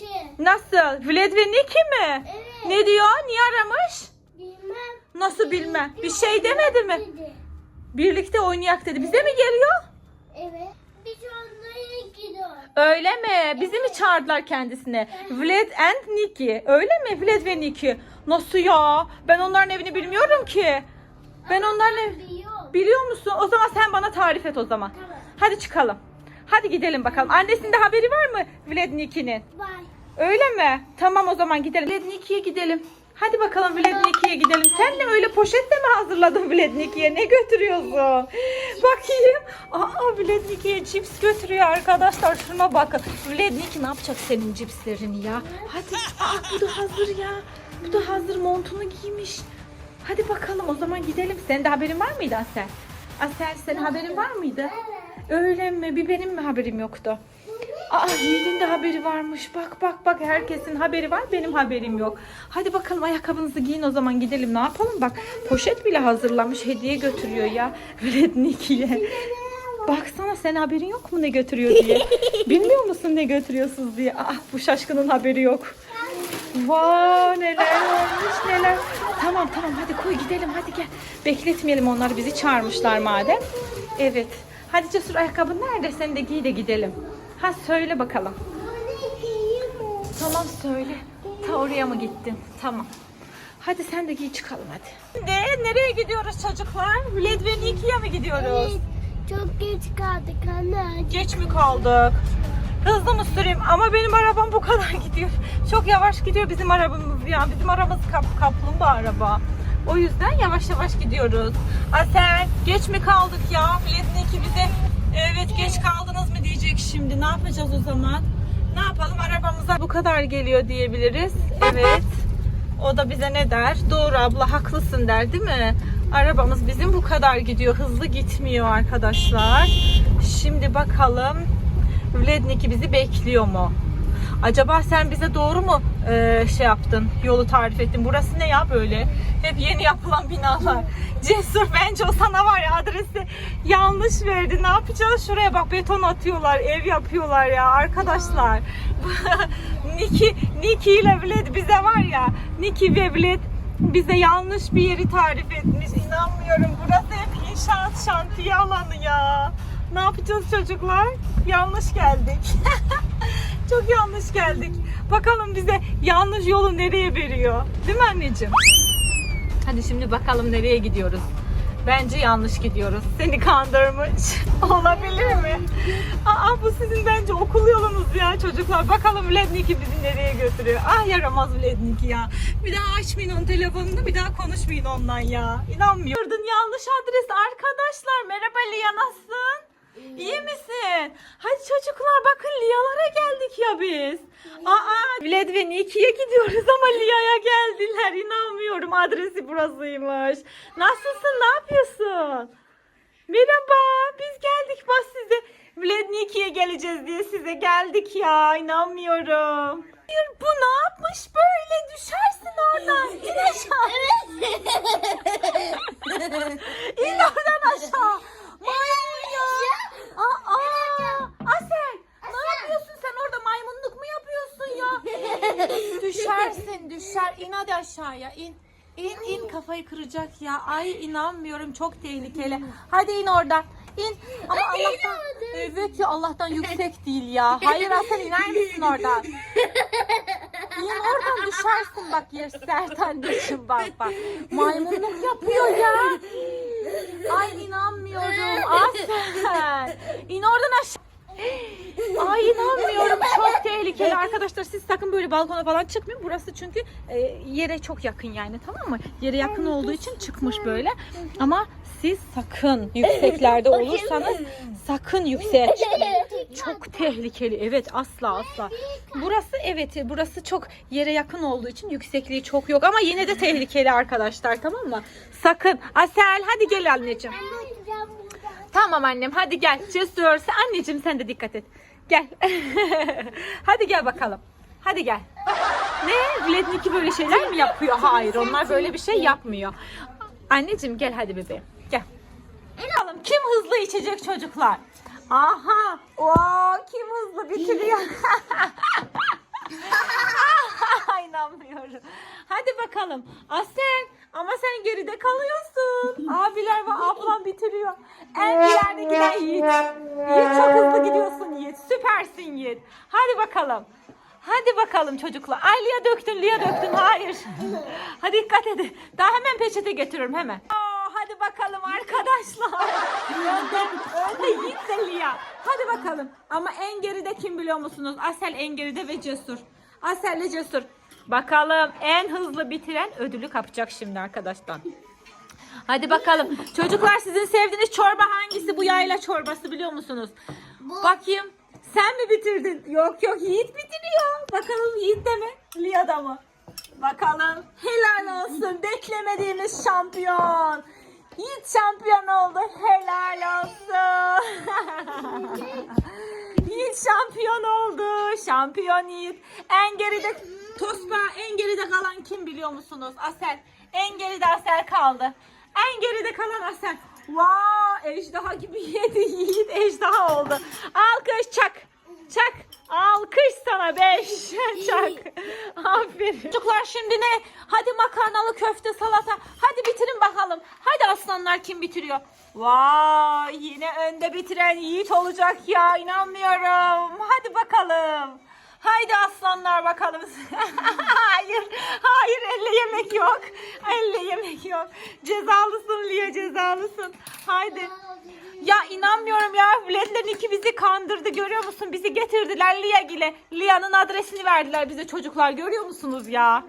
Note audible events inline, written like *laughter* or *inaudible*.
Niki. Nasıl? Vlad ve Niki mi? Evet. Ne diyor? Niye aramış? Bilmem. Nasıl bilmem. Bir şey demedi mi? Dedi. Birlikte oynayak dedi. Bize mi geliyor? Evet. Biz onlara gidiyoruz. Öyle mi? Bizi mi çağırdılar kendisine? Vlad and Niki. Öyle mi? Vlad ve Niki. Nasıl ya? Ben onların evini bilmiyorum ki. Ben onların ev... Biliyor. Biliyor musun? O zaman sen bana tarif et o zaman. Tamam. Hadi çıkalım. Hadi gidelim bakalım. Annesinin de haberi var mı Vlad Niki'nin? Bye. Öyle mi? Tamam o zaman gidelim. Vlad Niki'ye gidelim. Hadi bakalım Vlad Niki'ye gidelim. Sen de öyle poşetle mi hazırladın Vlad Niki'ye? Ne götürüyorsun? Bakayım. Aa Vlad Niki'ye cips götürüyor arkadaşlar. Şuna bakın. Vlad Niki ne yapacak senin cipslerini ya? Hadi. Aa bu da hazır ya. Bu da hazır montunu giymiş. Hadi bakalım o zaman gidelim. Senin de haberin var mıydı Asel? Asel senin haberin var mıydı? Öyle mi? Bir benim mi haberim yoktu? Aa Yiğit'in de haberi varmış. Bak bak bak herkesin haberi var benim haberim yok. Hadi bakalım ayakkabınızı giyin o zaman gidelim ne yapalım bak. Poşet bile hazırlamış hediye götürüyor ya. Vlad Niki'ye. Baksana sen haberin yok mu ne götürüyor diye. *laughs* Bilmiyor musun ne götürüyorsunuz diye. Ah bu şaşkının haberi yok. Vay neler olmuş neler. Tamam tamam hadi koy gidelim hadi gel. Bekletmeyelim onları bizi çağırmışlar madem. Evet. Hadi Cesur ayakkabın nerede? Sen de giy de gidelim. Ha söyle bakalım. Tamam söyle. Ta oraya mı gittin? Tamam. Hadi sen de giy çıkalım hadi. Ne? Nereye gidiyoruz çocuklar? Vlad ve Niki'ye mi gidiyoruz? Evet. Çok geç kaldık anne. Geç mi kaldık? Hızlı mı süreyim? Ama benim arabam bu kadar *laughs* gidiyor. Çok yavaş gidiyor bizim arabamız ya. Bizim arabamız kap kaplumbağa araba. O yüzden yavaş yavaş gidiyoruz. Asel geç mi kaldık ya? Biletin ki bize evet geç kaldınız mı diyecek şimdi. Ne yapacağız o zaman? Ne yapalım? Arabamıza bu kadar geliyor diyebiliriz. Evet. O da bize ne der? Doğru abla haklısın der değil mi? Arabamız bizim bu kadar gidiyor. Hızlı gitmiyor arkadaşlar. Şimdi bakalım Vlednik'i bizi bekliyor mu? Acaba sen bize doğru mu e, şey yaptın? Yolu tarif ettin. Burası ne ya böyle? Hep yeni yapılan binalar. *laughs* Cesur bence o sana var ya adresi yanlış verdi. Ne yapacağız? Şuraya bak beton atıyorlar, ev yapıyorlar ya arkadaşlar. *laughs* Niki, Niki ile Vlad bize var ya. Niki ve Vlad bize yanlış bir yeri tarif etmiş. İnanmıyorum. Burası hep inşaat şantiye alanı ya. Ne yapacağız çocuklar? Yanlış geldik. *laughs* Çok yanlış geldik. Bakalım bize yanlış yolu nereye veriyor? Değil mi anneciğim? Hadi şimdi bakalım nereye gidiyoruz. Bence yanlış gidiyoruz. Seni kandırmış. *laughs* Olabilir mi? Aa bu sizin bence okul yolunuz ya çocuklar. Bakalım Vlednik'i bizi nereye götürüyor. Ah yaramaz Vlednik ya. Bir daha açmayın onun telefonunu bir daha konuşmayın ondan ya. İnanmıyorum. Yanlış adres arkadaşlar. Merhaba Lia nasılsın? İyi misin? Hadi çocuklar bakın Lia'lara geldik ya biz. Aa Vlad ve Niki'ye gidiyoruz ama Lia'ya geldiler. İnanmıyorum adresi burasıymış. Nasılsın ne yapıyorsun? Merhaba biz geldik bak size. Vlad Niki'ye geleceğiz diye size geldik ya inanmıyorum. Hayır bu ne yapmış böyle düşersin oradan. İn aşağı. İn oradan aşağı. Maymun ya. Aa, Asel ne yapıyorsun sen orada maymunluk mu yapıyorsun ya? *laughs* Düşersin düşer. İn hadi aşağıya in. İn in kafayı kıracak ya. Ay inanmıyorum çok tehlikeli. Hadi in oradan. İn. Ama Allah'tan evet ya Allah'tan yüksek değil ya. Hayır Asel *laughs* iner misin oradan? İn oradan düşersin bak yer sert anneciğim bak bak. Maymunluk yapıyor ya. Ay inanmıyorum. Asel. İn oradan aşağı. Ay inanmıyorum. *laughs* Çok tehlikeli arkadaşlar. Siz sakın böyle balkona falan çıkmayın. Burası çünkü e, yere çok yakın yani tamam mı? Yere yakın olduğu için çıkmış böyle. Ama siz sakın yükseklerde *laughs* olursanız sakın yükseğe çıkmayın. Çok tehlikeli. Evet asla asla. Burası evet burası çok yere yakın olduğu için yüksekliği çok yok ama yine de tehlikeli arkadaşlar tamam mı? Sakın. Asel hadi gel anneciğim. Tamam annem hadi gel. Cesur. Anneciğim sen de dikkat et. Gel. *laughs* hadi gel bakalım. Hadi gel. Ne? Vladniki böyle şeyler mi yapıyor? Hayır onlar böyle bir şey yapmıyor. Anneciğim gel hadi bebeğim. Gel. Bakalım kim hızlı içecek çocuklar? Aha. Oo, kim hızlı bitiriyor? *laughs* inanmıyorum. Hadi bakalım. Aslen ama sen geride kalıyorsun. Abiler ve ablam bitiriyor. En ilerideki de Yiğit. Yiğit çok hızlı gidiyorsun Yiğit. Süpersin Yiğit. Hadi bakalım. Hadi bakalım çocuklar. Ay Lia döktün, Lia döktün. Hayır. Hadi dikkat edin. Daha hemen peçete getiriyorum hemen. Aa, hadi bakalım arkadaşlar. önde Yiğit de Lia. Hadi bakalım. Ama en geride kim biliyor musunuz? Asel en geride ve Cesur. Asel ile Cesur. Bakalım en hızlı bitiren ödülü kapacak şimdi arkadaşlar. Hadi bakalım. Çocuklar sizin sevdiğiniz çorba hangisi? Bu yayla çorbası biliyor musunuz? Bakayım. Sen mi bitirdin? Yok yok Yiğit bitiriyor. Bakalım Yiğit de mi? Lia da mı? Bakalım. Helal olsun. Beklemediğimiz şampiyon. Yiğit şampiyon oldu. Helal olsun. *laughs* Yiğit şampiyon oldu. Şampiyon Yiğit. En geride Tosba en geride kalan kim biliyor musunuz? Asel. En geride Asel kaldı. En geride kalan Asel. Wow, ejderha gibi *laughs* yedi Yiğit ejderha oldu. Alkış çak. Çak. Alkış sana 5. Çak. *laughs* Aferin. Çocuklar şimdi ne? Hadi makarnalı köfte salata. Hadi bitirin bakalım. Hadi aslanlar kim bitiriyor? Vay yine önde bitiren Yiğit olacak ya inanmıyorum. Hadi bakalım. Haydi aslanlar bakalım. *laughs* hayır, hayır elle yemek yok. Elle yemek yok. Cezalısın Lia cezalısın. Haydi. Ya inanmıyorum ya. Vledlerin iki bizi kandırdı. Görüyor musun? Bizi getirdiler Lia gile. Lia'nın adresini verdiler bize çocuklar. Görüyor musunuz ya?